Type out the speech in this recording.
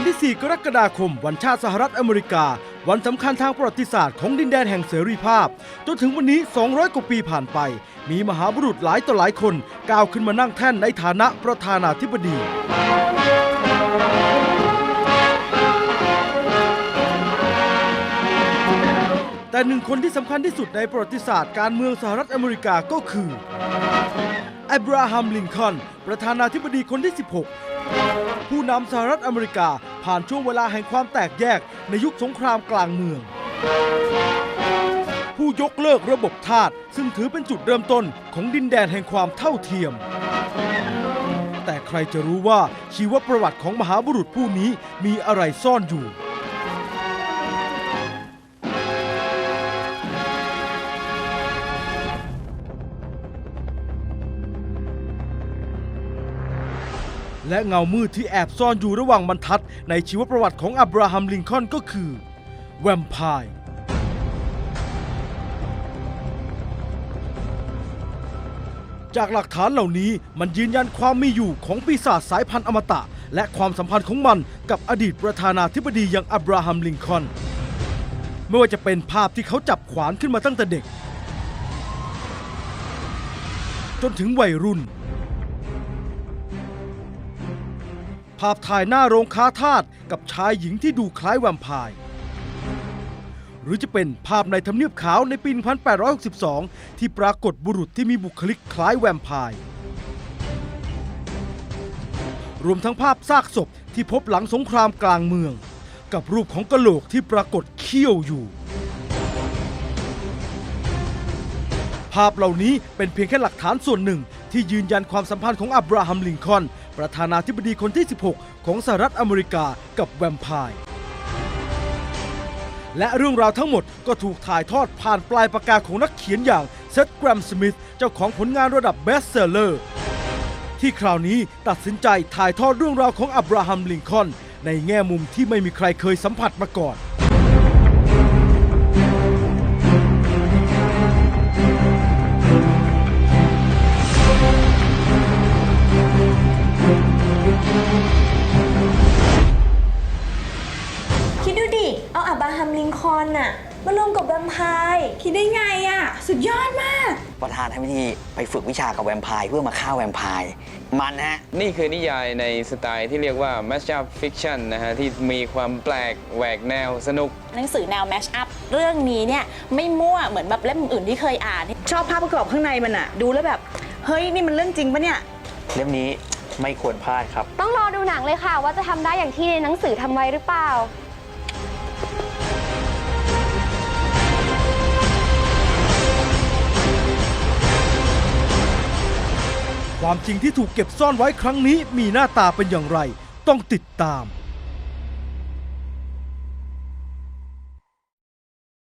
วันที่ 4 กรกฎาคม วันชาติสหรัฐอเมริกา วันสำคัญทางประวัติศาสตร์ของดินแดนแห่งเสรีภาพ จนถึงวันนี้ 200 กว่าปีผ่านไป มีมหาบุรุษหลายต่อหลายคนก้าวขึ้นมานั่งแท่นในฐานะประธานาธิบดี แต่หนึ่งคนที่สำคัญที่สุดในประวัติศาสตร์การเมืองสหรัฐอเมริกาก็คืออับราฮัม ลินคอน ประธานาธิบดีคนที่ 16 ผู้นำสหรัฐอเมริกาผ่านช่วงเวลาแห่งความแตกแยกในยุคสงครามกลางเมือง ผู้ยกเลิกระบบทาสซึ่งถือเป็นจุดเริ่มต้นของดินแดนแห่งความเท่าเทียม แต่ใครจะรู้ว่าชีวประวัติของมหาบุรุษผู้นี้มีอะไรซ่อนอยู่ และเงามืดที่แอบซ่อนอยู่ระหว่างบรรทัดในชีวประวัติของอับราฮัมลิงคอล์นก็คือแวมไพร์จากหลักฐานเหล่านี้มันยืนยันความมีอยู่ของปีศาจสายพันธุ์อมตะ และความสัมพันธ์ของมันกับอดีตประธานาธิบดีอย่างอับราฮัมลิงคอล์นไม่ว่าจะเป็นภาพที่เขาจับขวานขึ้นมาตั้งแต่เด็ก จนถึงวัยรุ่น ภาพถ่ายหน้าโรงค้าทาสกับชายหญิงที่ดูคล้ายแวมไพร์หรือจะเป็นภาพในทำเนียบขาวในปี 1862 ที่ปรากฏบุรุษที่มีบุคลิกคล้ายแวมไพร์รวมทั้งภาพซากศพที่พบหลังสงครามกลางเมือง กับรูปของกะโหลกที่ปรากฏเขี้ยวอยู่ ภาพเหล่านี้เป็นเพียงแค่หลักฐานส่วนหนึ่ง ที่ยืนยันความสัมพันธ์ของอับราฮัมลิงคอน ประธานาธิบดีคนที่ 16 ของสหรัฐอเมริกากับแวมไพร์และเรื่องราวทั้งหมดก็ถูกถ่ายทอดผ่านปลายปากกาของนักเขียนอย่างเซธแกรมสมิธเจ้าของผลงานระดับเบสเซอร์เลอร์ ที่คราวนี้ตัดสินใจถ่ายทอดเรื่องราวของอับราฮัมลิงคอน ในแง่มุมที่ไม่มีใครเคยสัมผัสมาก่อน คอล์นน่ะมารวมกับแวมไพร์คิดได้ไงอะสุดยอดมาก ประธานทำพิธีไปฝึกวิชากับแวมไพร์เพื่อมาฆ่าแวมไพร์มันฮะ นี่คือนิยายในสไตล์ที่เรียกว่า Mashup Fiction นะฮะ ที่มีความแปลกแหวกแนวสนุก หนังสือแนวแมชอัพเรื่องนี้เนี่ย ไม่มั่วเหมือนแบบเล่มอื่นที่เคยอ่าน ชอบภาพประกอบข้างในมันอะดูแล้วแบบ เฮ้ย นี่มันเรื่องจริงปะเนี่ย เล่มนี้ไม่ควรพลาดครับ ต้องรอดูหนังเลยค่ะ ว่าจะทำได้อย่างที่ในหนังสือทำไว้หรือเปล่า ความจริงที่ถูกเก็บซ่อนไว้ครั้งนี้มีหน้าตาเป็นอย่างไร ต้องติดตาม